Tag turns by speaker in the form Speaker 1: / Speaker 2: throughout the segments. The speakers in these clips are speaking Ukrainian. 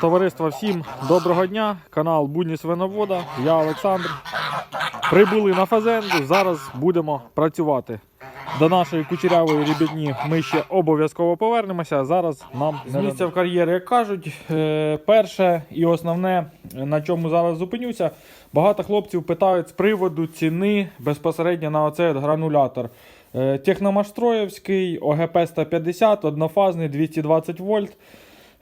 Speaker 1: Товариство, всім доброго дня. Канал Будні Свиновода. Я Олександр. Прибули на фазенду. Зараз будемо працювати. До нашої кучерявої рібятні ми ще обов'язково повернемося. Зараз нам з місця в кар'єрі, як кажуть. Е, Перше і основне, на чому зараз зупинюся. Багато хлопців питають з приводу ціни безпосередньо на оцей гранулятор. Е, Техномаштроєвський, ОГП 150, однофазний 220 вольт.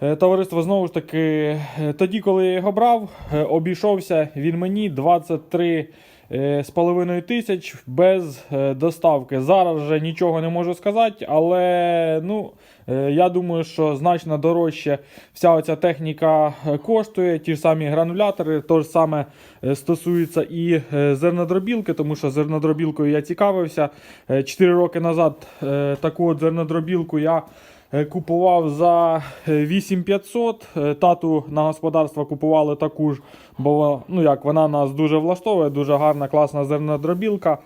Speaker 1: Е, Товариство знову ж таки, е, тоді, коли я його брав, е, обійшовся він мені 23 е, з половиною тисяч без доставки. Зараз вже нічого не можу сказати, але ну, я думаю, що значно дорожче вся оця техніка коштує. Ті ж самі гранулятори, то ж саме стосується і зернодробілки, тому що зернодробілкою я цікавився. 4 роки назад таку от зернодробілку я. Е, Купував за е, 8500. Е, Тату на господарство купували таку ж, бо ну як, вона нас дуже влаштовує, дуже гарна, класна зернодробілка.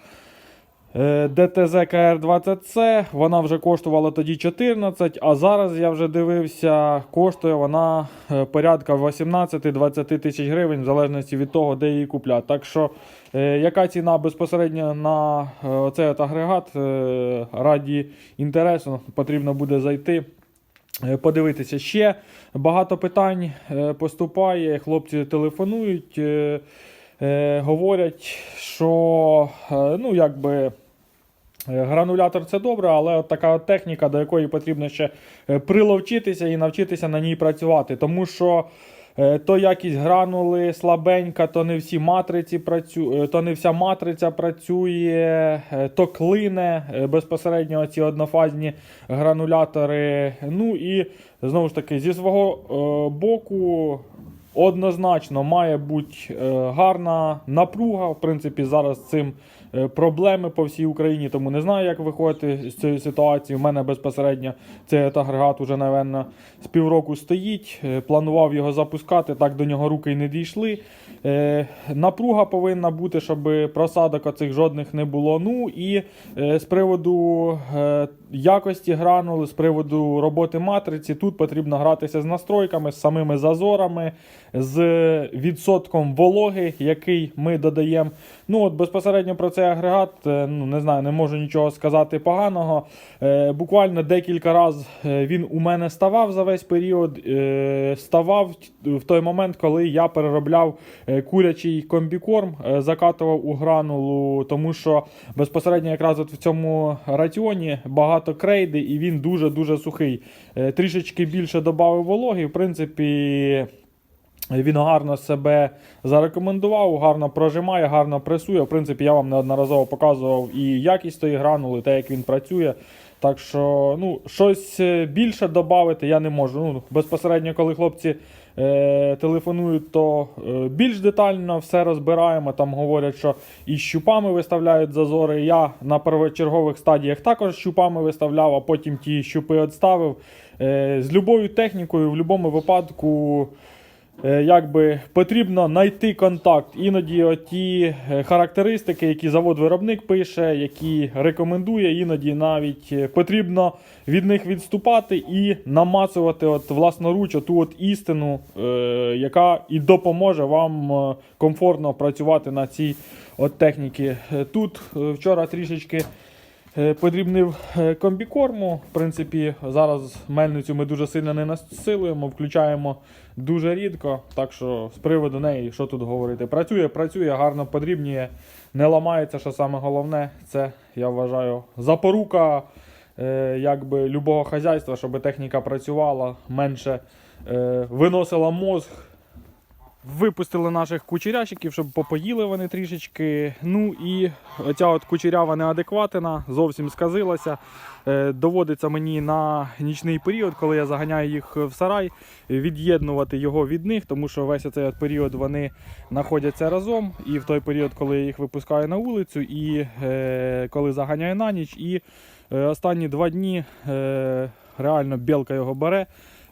Speaker 1: Е, ДТЗ КР-20C, вона вже коштувала тоді 14, а зараз я вже дивився, коштує вона е, порядка 18-20 тисяч гривень, в залежності від того, де її купляти. Так що, е, яка ціна безпосередньо на цей агрегат, раді інтересу, потрібно буде зайти. Подивитися ще багато питань поступає. Хлопці телефонують, е, говорять, що е, ну якби. е, Гранулятор це добре, але от така от техніка, до якої потрібно ще е, приловчитися і навчитися на ній працювати. Тому що е, то якість гранули слабенька, то не всі матриці працю... то не вся матриця працює, то клине безпосередньо ці однофазні гранулятори. Ну і знову ж таки, зі свого боку. Однозначно має бути е, гарна напруга. В принципі, зараз цим проблеми по всій Україні, тому не знаю, як виходити з цієї ситуації. У мене безпосередньо цей агрегат уже, напевно, з півроку стоїть. Е, Планував його запускати, так до нього руки й не дійшли. Е, Напруга повинна бути, щоб просадок оцих жодних не було. Ну і е, з приводу е, якості гранули, з приводу роботи матриці, тут потрібно гратися з настройками, з самими зазорами, з відсотком вологи, який ми додаємо. Ну от безпосередньо про цей агрегат, е, ну не знаю, не можу нічого сказати поганого. Е, буквально декілька разів він у мене ставав за весь період. Е, ставав в той момент, коли я переробляв е, курячий комбікорм, е, закатував у гранулу, тому що безпосередньо якраз от в цьому раціоні багато крейди, і він дуже-дуже сухий. Е, Трішечки більше додав вологи, в принципі. Він гарно себе зарекомендував, гарно прожимає, гарно пресує. В принципі, я вам неодноразово показував і якість тої гранули, те, як він працює. Так що, ну, щось е, більше додати я не можу. Ну, безпосередньо, коли хлопці е, телефонують, то е, більш детально все розбираємо. Там говорять, що і щупами виставляють зазори. Я на первочергових стадіях також щупами виставляв, а потім ті щупи відставив. Е, з любою технікою, в будь-якому випадку. Е, Якби потрібно знайти контакт. Іноді ті характеристики, які завод-виробник пише, які рекомендує, іноді навіть е, потрібно від них відступати і намацувати от власноруч оту от істину, е, яка і допоможе вам е, комфортно працювати на цій от техніці. Е, Тут е, вчора трішечки. Е, Подрібнив е, комбікорму. В принципі, зараз мельницю ми дуже сильно не насилуємо, включаємо дуже рідко. Так що з приводу неї, що тут говорити? Працює, працює, гарно подрібнює, не ламається, що саме головне. Це я вважаю запорука е, якби, любого хазяйства, щоб техніка працювала, менше виносила мозг. Випустили наших кучерящиків, щоб попоїли вони трішечки. Ну і оця от кучерява неадекватна, зовсім сказилася. Е, доводиться мені на нічний період, коли я заганяю їх в сарай, від'єднувати його від них, тому що весь цей період вони знаходяться разом. І в той період, коли я їх випускаю на вулицю, і е, коли заганяю на ніч, і е, останні два дні реально білка його бере.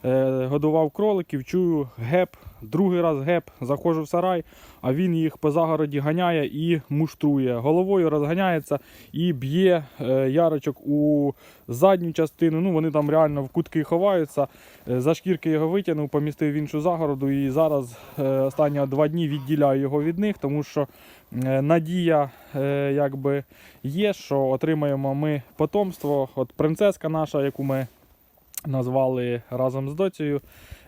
Speaker 1: Е, годував кроликів, чую геп, другий раз геп, заходжу в сарай, а він їх по загороді ганяє і муштрує. Головою розганяється і б'є е, ярочок у задню частину. Ну, вони там реально в кутки ховаються. Е, За шкірки його витягнув, помістив в іншу загороду і зараз останні два дні відділяю його від них, тому що надія якби є, що отримаємо ми потомство. От принцеска наша, яку ми назвали разом з доцею.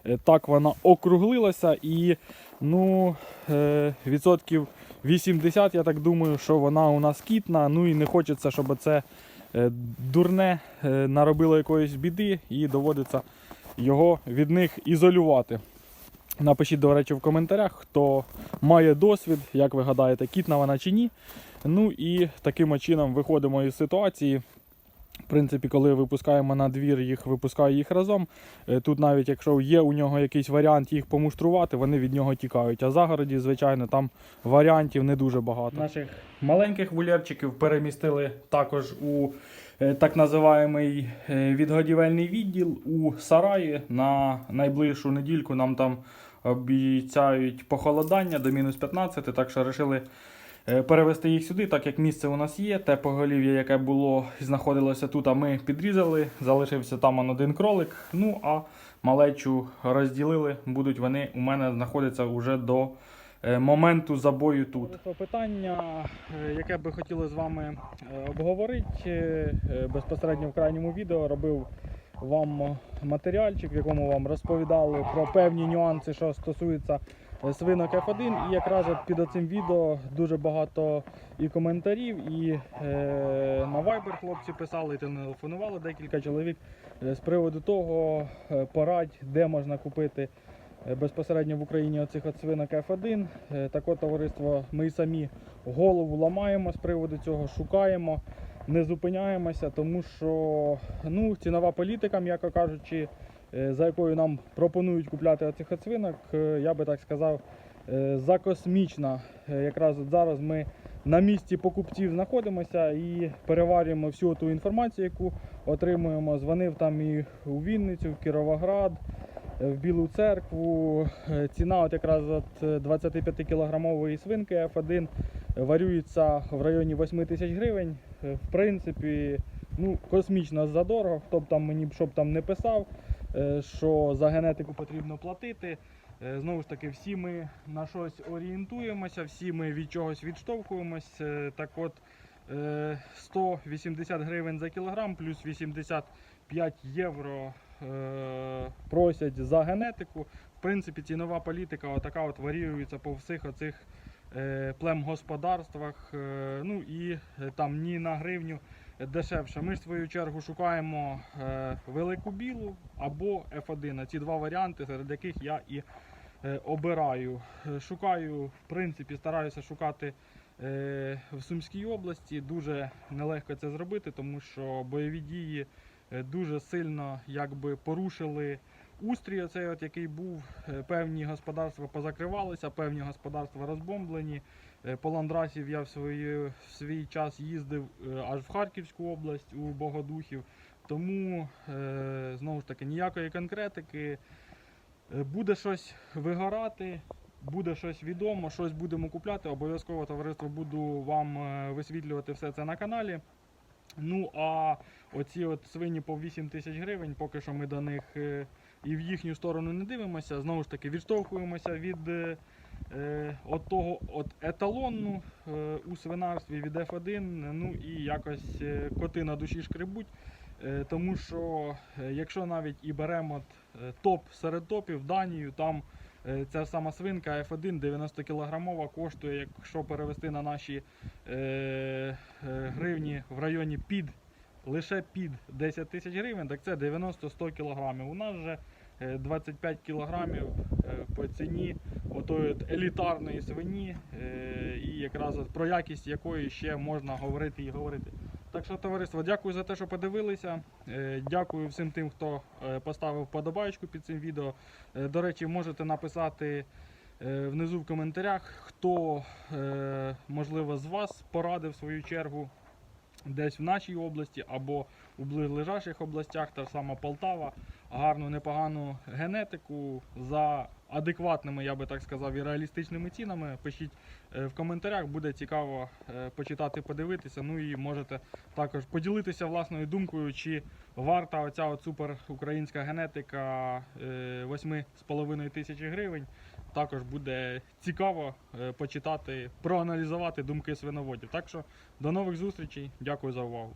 Speaker 1: Е, Так вона округлилася і ну, е, відсотків 80, я так думаю, що вона у нас кітна. Ну і не хочеться, щоб це е, дурне наробило якоїсь біди і доводиться його від них ізолювати. Напишіть, до речі, в коментарях, хто має досвід, як ви гадаєте, кітна вона чи ні. Ну і таким чином виходимо із ситуації. В принципі, коли випускаємо на двір, їх випускаю їх разом. Е, Тут навіть якщо є у нього якийсь варіант їх помуштрувати, вони від нього тікають. А загороді, звичайно, там варіантів не дуже багато. Наших маленьких вулярчиків перемістили також у е, так називаємий е, відгодівельний відділ у сараї. На найближчу недільку нам там обіцяють похолодання до мінус 15, так що вирішили перевести їх сюди, так як місце у нас є. Те поголів'я, яке було і знаходилося тут, а ми підрізали. Залишився там один кролик. Ну а малечу розділили. Будуть вони у мене знаходяться вже до е, моменту забою тут. Питання, е, яке би хотіли з вами е, обговорити е, безпосередньо в крайньому відео, робив вам матеріальчик, в якому вам розповідали про певні нюанси, що стосується е, свинок F1. І якраз під цим відео дуже багато і коментарів, і е, на Viber хлопці писали, і телефонували декілька чоловік е, з приводу того, е, порадь, де можна купити е, безпосередньо в Україні оцих от свинок F1. Е, Так от, товариство, ми самі голову ламаємо з приводу цього, шукаємо не зупиняємося, тому що ну, цінова політика, м'яко кажучи, за якою нам пропонують купляти оцих от свинок, е, я би так сказав, е, закосмічна. Е, Якраз зараз ми на місці покупців знаходимося і переварюємо всю ту інформацію, яку отримуємо. Дзвонив там і у Вінницю, в Кіровоград, е, в Білу церкву. Е, Ціна от якраз от 25-кілограмової свинки F1 варюється в районі 8 тисяч гривень. Е, В принципі, ну, космічно задорого, хто б там мені б- що б там не писав, е, що за генетику потрібно платити. Е, Знову ж таки, всі ми на щось орієнтуємося, всі ми від чогось відштовхуємось. Е, Так от е, 180 гривень за кілограм плюс 85 євро е, просять за генетику. В принципі, цінова політика отака от варіюється по всіх оцих е, племгосподарствах. Е, ну і е, там ні на гривню дешевше. Ми в свою чергу шукаємо е, велику білу або F1. Ці два варіанти, серед яких я і е, обираю. Е, Шукаю, в принципі, стараюся шукати в Сумській області. Дуже нелегко це зробити, тому що бойові дії дуже сильно якби порушили устрій, оцей от, який був. Е, Певні господарства позакривалися, певні господарства розбомблені. Е, По ландрасів я в, свої, в свій час їздив е, аж в Харківську область у Богодухів. Тому знову ж таки ніякої конкретики. Буде щось вигорати, буде щось відомо, щось будемо купляти. Обов'язково товариство буду вам висвітлювати все це на каналі. Ну а оці от свині по 8 тисяч гривень, поки що ми до них і в їхню сторону не дивимося. Знову ж таки, відштовхуємося від е, е, от того от еталонну е, у свинарстві від F1. Ну і якось е, коти на душі шкребуть. Е, Тому що е, якщо навіть і беремо топ серед топів Данію, там ця сама свинка F1 90 кілограмова коштує, якщо перевести на наші е, е, гривні в районі під лише під 10 тисяч гривень, так це 90-100 кілограмів. У нас же е, 25 кілограмів е, по ціні отої елітарної свині, е, і якраз про якість якої ще можна говорити і говорити. Так що, товариство, дякую за те, що подивилися. Е, Дякую всім тим, хто е, поставив подобаєчку під цим відео. Е, До речі, можете написати е, внизу в коментарях, хто, е, можливо, з вас порадив свою чергу десь в нашій області або у близлежащих областях, та ж сама Полтава, гарну, непогану генетику за адекватними, я би так сказав, і реалістичними цінами. Пишіть е, в коментарях, буде цікаво е, почитати, подивитися. Ну і можете також поділитися власною думкою, чи варта оця от супер українська генетика е, 8,5 тисячі гривень. Також буде цікаво е, почитати, проаналізувати думки свиноводів. Так що до нових зустрічей, дякую за увагу.